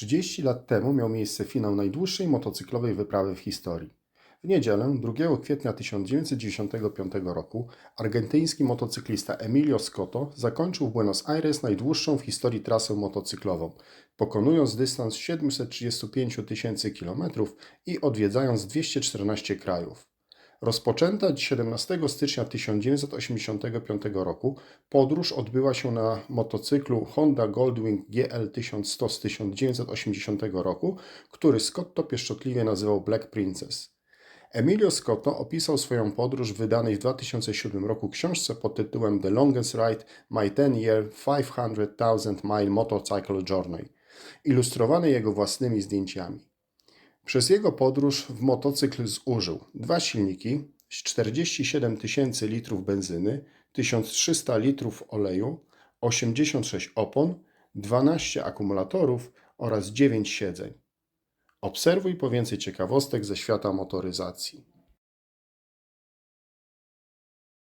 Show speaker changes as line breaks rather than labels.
30 lat temu miał miejsce finał najdłuższej motocyklowej wyprawy w historii. W niedzielę 2 kwietnia 1995 roku argentyński motocyklista Emilio Scotto zakończył w Buenos Aires najdłuższą w historii trasę motocyklową, pokonując dystans 735 tysięcy kilometrów i odwiedzając 214 krajów. Rozpoczęta 17 stycznia 1985 roku podróż odbyła się na motocyklu Honda Goldwing GL 1100 z 1980 roku, który Scotto pieszczotliwie nazywał Black Princess. Emilio Scotto opisał swoją podróż w wydanej w 2007 roku książce pod tytułem The Longest Ride – My 10-Year 500,000 Mile Motorcycle Journey, ilustrowanej jego własnymi zdjęciami. Przez jego podróż w motocykl zużył dwa silniki, 47 tysięcy litrów benzyny, 1300 litrów oleju, 86 opon, 12 akumulatorów oraz 9 siedzeń. Obserwuj po więcej ciekawostek ze świata motoryzacji.